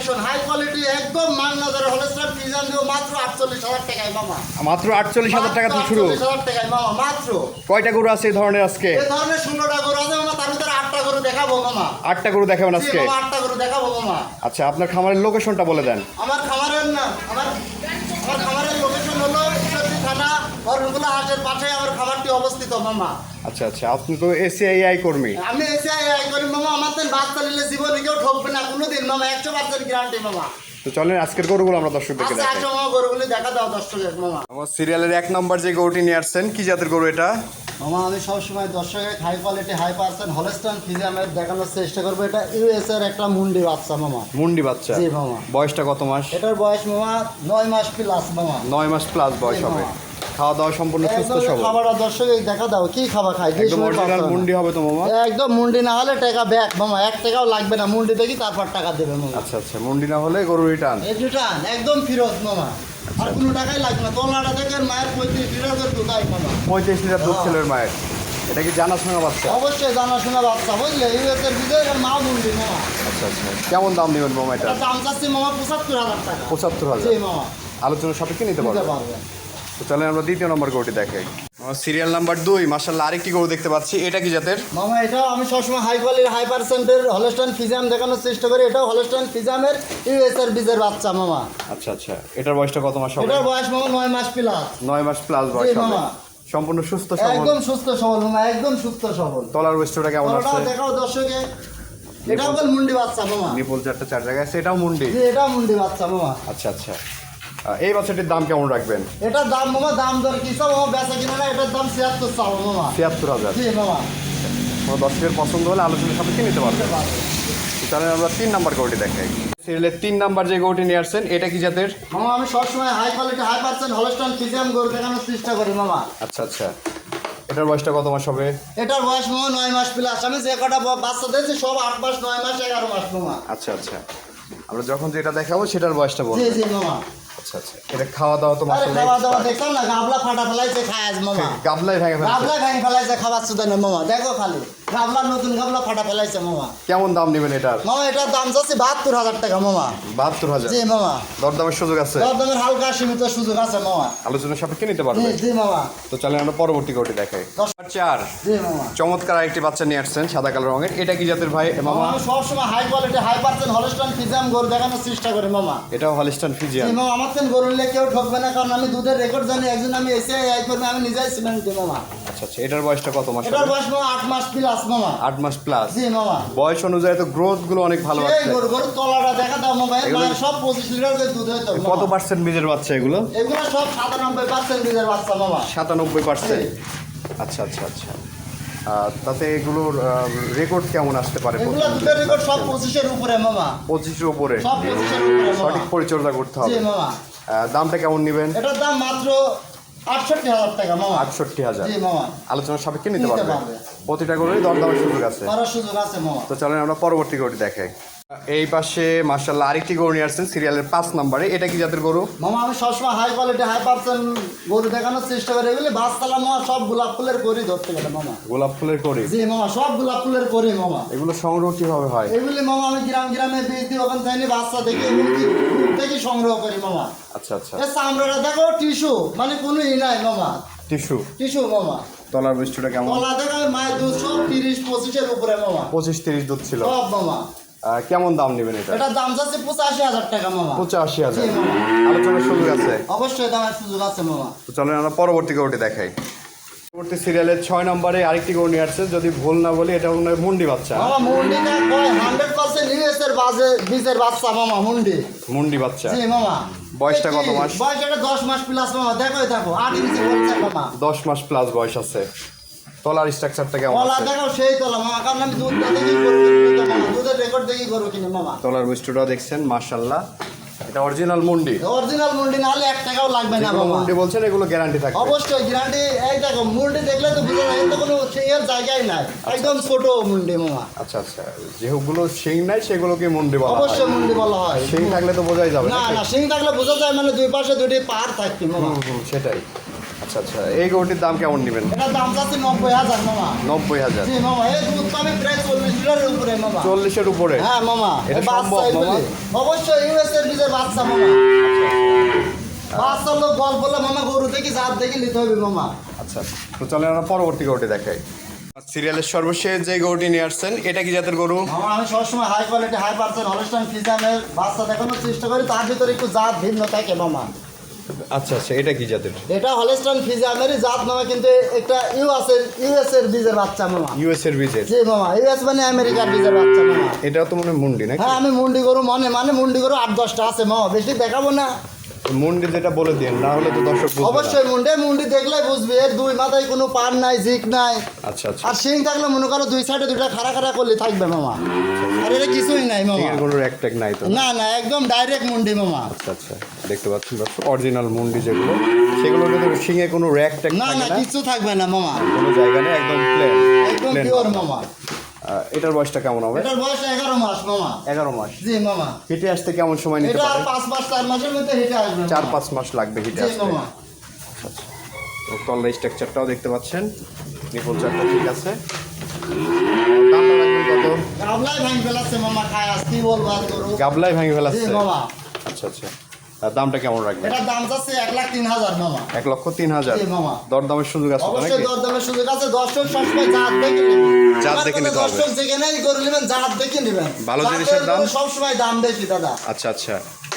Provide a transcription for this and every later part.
Collection high quality একদম মান নজরে হলস্টার ফিজান দেবো মাত্র আটচল্লিশ হাজার টাকায় মামা। মাত্র আটচল্লিশ হাজার টাকা থেকে শুরু। হাজার টাকায় মামা মাত্র। কয়টা গরু আছে এই ধরনের আজকে? এ ধরনের ষোলোটা গরু আছে মামা তার ভিতরে আটটা গরু দেখাবো মামা। আটটা গরু দেখাবেন আজকে? আটটা গরু দেখাবো মামা। আচ্ছা আপনার খামারের লোকেশনটা বলে দেন। আমার খামারের না আমার আমার খামারের লোকেশন হলো থানা অরণগুলা হাটের পাশে অবস্থিত মামা। আচ্ছা আচ্ছা আপনি তো এসিআইআই কর্মী। আমি এসে আই করি মামা আমার তো বাচ্চা নিলে জীবনে কেউ ঠকবে না কোনোদিন মামা একশো পার্সেন্ট গ্যারান্টি মামা। তো চলেন আজকের গরুগুলো আমরা দর্শকদেরকে আচ্ছা দেখাই। আচ্ছা দেখা দাও দর্শকের মামা। আমার সিরিয়ালের এক নম্বর যে গরুটি নিয়ে আসছেন কি জাতের গরু এটা? মামা আমি সবসময় দর্শকের high quality high percent Holstein ফিজিয়ামের দেখানোর চেষ্টা করব। এটা ইউএস এর একটা মুন্ডি বাচ্চা মামা। মুন্ডি বাচ্চা? জি, মামা। বয়সটা কত মাস? এটার বয়স মামা নয় মাস প্লাস মামা। নয় মাস প্লাস বয়স হবে। খাওয়া দাওয়া সম্পূর্ণ সুস্থ সবল। খাবারটা দর্শকে দেখা দাও কি খাবার খাই একদম অরিজিনাল মুন্ডি হবে তো মামা? একদম মুন্ডি না হলে টাকা ব্যাক মামা এক টাকাও লাগবে না মুন্ডি দেখি তারপর টাকা দেবে মামা। আচ্ছা আচ্ছা মুন্ডি না হলে গরু রিটার্ন রিটার্ন একদম ফিরত মামা। আর কোনো টাকাই লাগবে না তোলাটা দেখেন মায়ের পঁয়ত্রিশ ফিরতের দুটাই মামা। পঁয়ত্রিশ লিটার দুধ হ্যাঁ। ছিল এর মায়ের। এটা কি জানাশোনা বাচ্চা? অবশ্যই জানাশোনা বাচ্চা বুঝলে? ইউএস এর বিজয় মা মুন্ডি মামা। আচ্ছা আচ্ছা কেমন দাম নেবেন মামা এটা? দাম চাচ্ছি মামা পঁচাত্তর হাজার টাকা। পঁচাত্তর জি হাজার মামা। আলোচনা সাপেক্ষে নিতে পারবেন। পারবে তো চলেন আমরা দ্বিতীয় নম্বর গরুটি দেখাই। সিরিয়াল নাম্বার দুই মার্শাল্লাহ আরেকটি গরু দেখতে পাচ্ছি। এটা কি জাতের? মামা এটা আমি সবসময় হাই কোয়ালিটি হাই পার্সেন্টের হলস্টাইন ফিজাম দেখানোর চেষ্টা করি। এটাও হলস্টাইন ফিজামের ইউএস এর বীজের বাচ্চা মামা। আচ্ছা আচ্ছা। এটার বয়সটা কত মাস হবে? এটার বয়স মামা নয় মাস প্লাস নয় মাস প্লাস বয়স হবে। মামা। সম্পূর্ণ সুস্থ সবল। একদম সুস্থ সবল মামা একদম সুস্থ সবল। তলার ওয়েস্টটা কেমন আছে? দেখাও দর্শকে। এটাও বল মুন্ডি বাচ্চা মামা। নিপল চারটা চার জায়গায় আছে এটাও মুন্ডি? এটাও মুন্ডি বাচ্চা মামা। আচ্ছা আচ্ছা। এই বাচ্চাটির দাম কেমন রাখবেন? এটার দাম মামা দাম দর কি সব মামা বেচা কিনা না এটার দাম ছিয়াত্তর চাও মামা। ছিয়াত্তর হাজার। জি মামা। কোনো দর্শকের পছন্দ হলে আলোচনার সাপেক্ষে নিতে পারবেন। তাহলে আমরা তিন নাম্বার গরুটি দেখাই। সিরিয়ালের তিন নাম্বার যে গরুটি নিয়ে আসছেন এটা কি জাতের? মামা আমি সবসময় high quality high percent Holstein Friesian গরু দেখানোর চেষ্টা করি মামা। আচ্ছা আচ্ছা। এটার বয়সটা কত মাস হবে? এটার বয়স মামা নয় মাস প্লাস আমি যে কটা বাচ্চা দিয়েছি সব আট মাস নয় মাস এগারো মাস মামা। আচ্ছা আচ্ছা। আমরা যখন যেটা দেখাবো সেটার বয়সটা জি বলব জি মামা। আচ্ছা আচ্ছা। এটা খাওয়া দাওয়া তো মাসাল্লাহ খাওয়া দাওয়া দেখতাম না গাবলা ফাটা ফেলাইছে খায় আজ মামা। গাবলাই ভেঙে ফেলছে। গাবলা ভেঙে ফেলাইছে খাবার সুদা না মামা। দেখো খালি। গাবলার নতুন গাবলা ফাটা ফেলাইছে মামা। কেমন দাম নেবেন এটার? মামা এটার দাম যাচ্ছে বাহাত্তর হাজার টাকা মামা। বাহাত্তর হাজার? জি মামা। দরদামের সুযোগ আছে? দর দামের হালকা সীমিত সুযোগ আছে মামা। আলোচনার সাপেক্ষে নিতে জি পারবেন জি মামা। তো চলে আমরা পরবর্তী গরুটি দেখাই। চার। জি মামা। চমৎকার আরেকটি বাচ্চা নিয়ে আসছেন সাদা কালো রঙের। এটা কি জাতের ভাই মামা? আমি সবসময় high quality high percent Holstein Friesian গরু দেখানোর চেষ্টা করি মামা। এটাও হলিস্টান ফিজিয়ান জি মামা আমার গরু নিলে কেউ ঠকবে না কারণ আমি দুধের রেকর্ড জানি একজন আমি এসে আই করব আমি নিজেই সিমেন্ট দিই মামা। আচ্ছা আচ্ছা এটার বয়সটা কত মাস এটার বয়স মামা আট মাস প্লাস মামা। আট মাস প্লাস জি মামা। বয়স অনুযায়ী তো গ্রোথগুলো অনেক ভালো আছে। গরু গরু তলাটা দেখা দাও মামা এগুলো- সব পঁচিশ লিটার করে দুধ হইতো মামা। কত পার্সেন্ট বীজের বাচ্চা এগুলো? এগুলো সব সাতানব্বই পার্সেন্ট বীজের বাচ্চা মামা। সাতানব্বই পার্সেন্ট আচ্ছা আচ্ছা আচ্ছা। তাতে এগুলোর রেকর্ড কেমন আসতে পারে রেকর্ড সব পঁচিশের উপরে মামা। পঁচিশের উপরে। সব পঁচিশের উপরে সঠিক পরিচর্যা করতে জি হবে মামা দামটা কেমন নেবেন? এটার দাম মাত্র আটষট্টি হাজার টাকা মামা। আটষট্টি হাজার। জি মামা। আলোচনার সাপেক্ষে নিতে পারবে। প্রতিটা গরুই দরদামের সুযোগ আছে। করার সুযোগ আছে মামা। তো চলেন আমরা পরবর্তী গরুটি দেখাই। এই পাশে মার্শাল্লাহ আরেকটি গরু নিয়ে আসছেন সিরিয়ালের পাঁচ নম্বরে। এটা কি জাতের গরু? মামা আমি সবসময় হাই কোয়ালিটি হাই পার্সেন্ট গরু দেখানোর চেষ্টা করি। এগুলি বাসতলা মামা সব গোলাপ ফুলের করি ধরতে গেলে মামা। গোলাপ ফুলের করি? জি মামা সব গোলাপ ফুলের করি মামা। এগুলো সংগ্রহ কীভাবে হয়? এগুলি মামা আমি গ্রাম গ্রামে বীজ দিই ওখান থেকে বাচ্চা দেখি থেকে সংগ্রহ করি মামা। আচ্ছা আচ্ছা। এ চামড়াটা দেখো টিস্যু মানে কোনো ই নাই মামা। টিস্যু? টিস্যু মামা। তলার বৃষ্টিটা কেমন? কলা দেখো মায়ের দুধ সব তিরিশ পঁচিশের উপরে মামা। পঁচিশ তিরিশ দুধ ছিল। সব মামা। কেমন দাম নেবেন এটা? এটার দাম যাচ্ছে পঁচাশি হাজার টাকা মামা। পঁচাশি হাজার। আলোচনার সুযোগ আছে? অবশ্যই দামের সুযোগ আছে মামা। তো চলেন আমরা পরবর্তী গরুটি দেখাই। পরবর্তী সিরিয়ালের ছয় নম্বরে আরেকটি গরু নিয়ে আসছে যদি ভুল না বলি এটা মনে হয় মুন্ডি বাচ্চা। মুন্ডিটা কয় হান্ড্রেড পার্সেন্ট ইউএস এর বাজে বীজের বাচ্চা মামা মুন্ডি। মুন্ডি বাচ্চা। জি মামা। বয়সটা কত মাস? বয়স এটা দশ মাস প্লাস মামা। দেখো দেখো আট ইঞ্চি মামা। দশ মাস প্লাস বয়স আছে। তলার স্ট্রাকচারটা কেমন আছে? দেখো সেই তলা মামা। কারণ আমি দুধ দেখি রেকর্ড গরু কিনি মামা। তলার বৃষ্টিটাও দেখছেন মার্শাল্লাহ এটা অরিজিনাল মুন্ডি। অরিজিনাল মুন্ডি না হলে এক টাকাও লাগবে না মামা। মুন্ডি বলছেন এগুলো গ্যারান্টি থাকবে। অবশ্যই গ্যারান্টি এই দেখো মুন্ডি দেখলে তো বুঝা যায় তো কোনো এর জায়গাই নাই। একদম ছোট মুন্ডি মামা। আচ্ছা আচ্ছা। যেগুলো শিং নাই সেগুলোকে মুন্ডি বলা হয়। অবশ্যই মুন্ডি বলা হয়। শিং থাকলে তো বোঝাই যাবে না? না সিং থাকলে বোঝা যায় মানে দুই পাশে দুটি পার থাকবে মামা। সেটাই। আচ্ছা আচ্ছা এই গরুটির দাম কেমন নেবেন? এটার দাম যাচ্ছে নব্বই হাজার মামা। নব্বই হাজার। জি মামা এই দুধ পাবে প্রায় চল্লিশ লিটারের উপরে মামা। চল্লিশের উপরে? হ্যাঁ মামা এটা সম্ভব, মামা? অবশ্যই ইউএস বীজের বাচ্চা মামা। বাচ্চা লোক গল্প বললে মামা গরু দেখি জাত দেখি নিতে হবে মামা। আচ্ছা তো চলেন আমরা পরবর্তী গরুটি দেখাই। সিরিয়ালের সর্বশেষ যে গরুটি নিয়ে আসছেন এটা কি জাতের গরু? আমি সবসময় হাই কোয়ালিটি হাই পার্সেন্ট ফিজামের বাচ্চা দেখানোর চেষ্টা করি তার ভিতরে একটু জাত ভিন্ন থাকে মামা। আচ্ছা আচ্ছা এটা কি জাতের? এটা হলস্টাইন ফিজামেরই জাত মামা কিন্তু একটা ইউএস এর ইউএস এর বীজের বাচ্চা মামা। ইউএস এর বীজের? জি মামা ইউএস মানে আমেরিকার বীজের বাচ্চা মামা। এটাও তো মনে মুন্ডি নাকি? হ্যাঁ আমি মুন্ডি গরু মনে মানে মুন্ডি গরু আট দশটা আছে মামা বেশি দেখাবো না। মুন্ডি যেটা বলে দিন না হলে তো দর্শক অবশ্যই মুন্ডে মুন্ডি দেখলে বুঝবি এর দুই মাথায় কোনো পান নাই জিক নাই। আচ্ছা আচ্ছা। আর শিং থাকলে মনে করো দুই সাইডে দুইটা খাড়া খাড়া করলে থাকবে মামা। আর এটা কিছুই নাই মামা। কোনো এক ট্যাগ নাই তো না? না একদম ডাইরেক্ট মুন্ডি মামা। আচ্ছা আচ্ছা দেখতে পাচ্ছেন দর্শক অরিজিনাল মুন্ডি যেগুলো সেগুলো কিন্তু শিঙে কোনো র্যাক ট্যাগ না না না। কিছু থাকবে না মামা। কোনো জায়গা নেই একদম প্লেন একদম পিওর মামা। এটার বয়সটা কেমন হবে? এটার বয়স এগারো মাস মামা। এগারো মাস। জি মামা। হেঁটে আসতে কেমন সময় নিতে এটা পারে? পাঁচ মাস চার মাসের মধ্যে হেঁটে আসবে চার। পাঁচ মাস লাগবে হেঁটে জি আসতে। মামা। তল্লা স্ট্রাকচারটাও দেখতে পাচ্ছেন। নিপুল চারটা ঠিক আছে। গাবলাই ভাঙ ফেলাচ্ছে মামা খায় আস কি বলব আর গাবলাই ভাঙি জি ফেলাচ্ছে। মামা। আচ্ছা আচ্ছা। দামটা কেমন রাখবেন? এটা দাম যাচ্ছে এক লাখ তিন হাজার মামা। এক লক্ষ তিন হাজার। মামা। দরদামের সুযোগ আছে অবশ্যই দরদামের সুযোগ আছে। দর্শক সবসময় জাত দেখে নেবেন। জাত দেখে নিতে হবে। দর্শক যেখানেই করে নেবেন জাত দেখে নেবেন। ভালো জিনিসের দাম? সবসময় দাম বেশি দাদা। আচ্ছা আচ্ছা।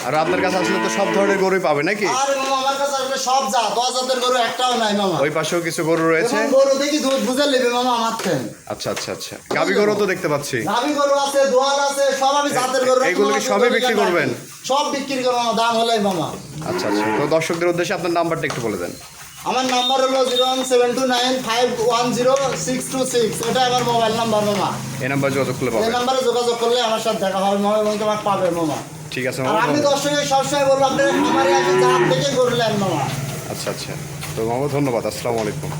আর আপনার কাছে আসলে তো সব ধরনের গরুই পাবে নাকি? আর মামা আমার কাছে আসলে সব জাত দশ জাতের গরু একটাও নাই মামা। ওই পাশেও কিছু গরু রয়েছে? এবং গরু দেখি দুধ বুঝে নেবে মামা আমার থেকে। আচ্ছা আচ্ছা আচ্ছা। গাবি গরু তো দেখতে পাচ্ছি। গাভী গরু আছে দোয়াল আছে সব আমি জাতের গরু। এগুলো কি মামা, বিক্রি করবেন? সব বিক্রি করব মামা দাম হলেই মামা। আচ্ছা আচ্ছা। তো দর্শকদের উদ্দেশ্যে আপনার নাম্বারটা একটু বলে দেন। আমার নাম্বার হলো zero one seven two nine five one zero six two six. এটা আমার মোবাইল নাম্বার মামা। এই নাম্বার যোগাযোগ করলে এই পাবেন। নাম্বারে যোগাযোগ করলে আমার সাথে দেখা হবে মামা এবং তোমার পাবে মামা। ঠিক আছে মামা। আমি দর্শকদের সবসময় বলব আপনারা খামারে আগে যা থেকে করলেন মামা। আচ্ছা আচ্ছা। তো মামা ধন্যবাদ আসসালামু আলাইকুম।